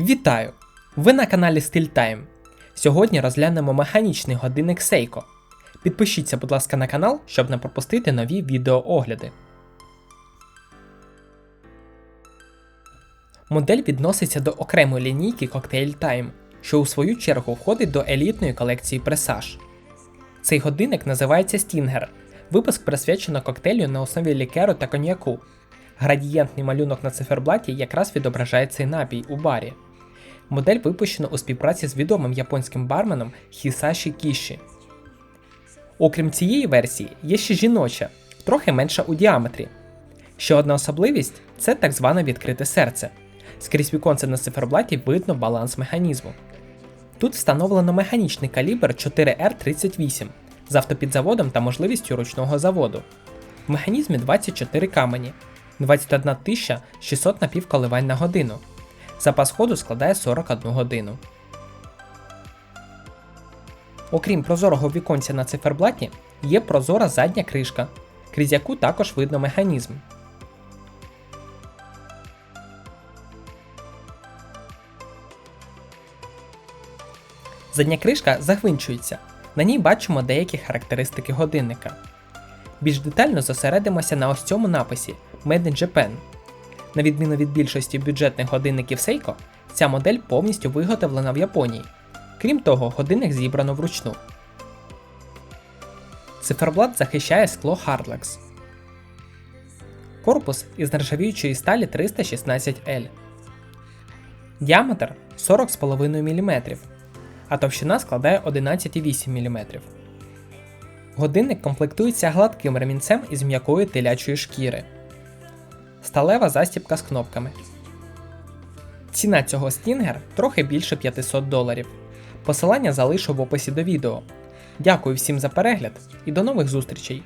Вітаю! Ви на каналі StillTime. Сьогодні розглянемо механічний годинник Seiko. Підпишіться, будь ласка, на канал, щоб не пропустити нові відеоогляди. Модель відноситься до окремої лінійки Cocktail Time, що у свою чергу входить до елітної колекції Presage. Цей годинник називається Stinger. Випуск присвячено коктейлю на основі лікеру та коньяку. Градієнтний малюнок на циферблаті якраз відображає цей напій у барі. Модель випущена у співпраці з відомим японським барменом Хісаші Кіші. Окрім цієї версії, є ще жіноча, трохи менша у діаметрі. Ще одна особливість це так зване відкрите серце. Скрізь віконце на циферблаті видно баланс механізму. Тут встановлено механічний калібр 4R38 з автопідзаводом та можливістю ручного заводу. В механізмі 24 камені, 21 600 напівколивань на годину. Запас ходу складає 41 годину. Окрім прозорого віконця на циферблаті, є прозора задня кришка, крізь яку також видно механізм. Задня кришка загвинчується. На ній бачимо деякі характеристики годинника. Більш детально зосередимося на ось цьому написі Made in Japan. На відміну від більшості бюджетних годинників Seiko, ця модель повністю виготовлена в Японії. Крім того, годинник зібрано вручну. Циферблат захищає скло Hardlex. Корпус із нержавіючої сталі 316L. Діаметр 40,5 мм, а товщина складає 11,8 мм. Годинник комплектується гладким ремінцем із м'якої телячої шкіри. Сталева застібка з кнопками. Ціна цього стінгер трохи більше 500 доларів. Посилання залишу в описі до відео. Дякую всім за перегляд і до нових зустрічей!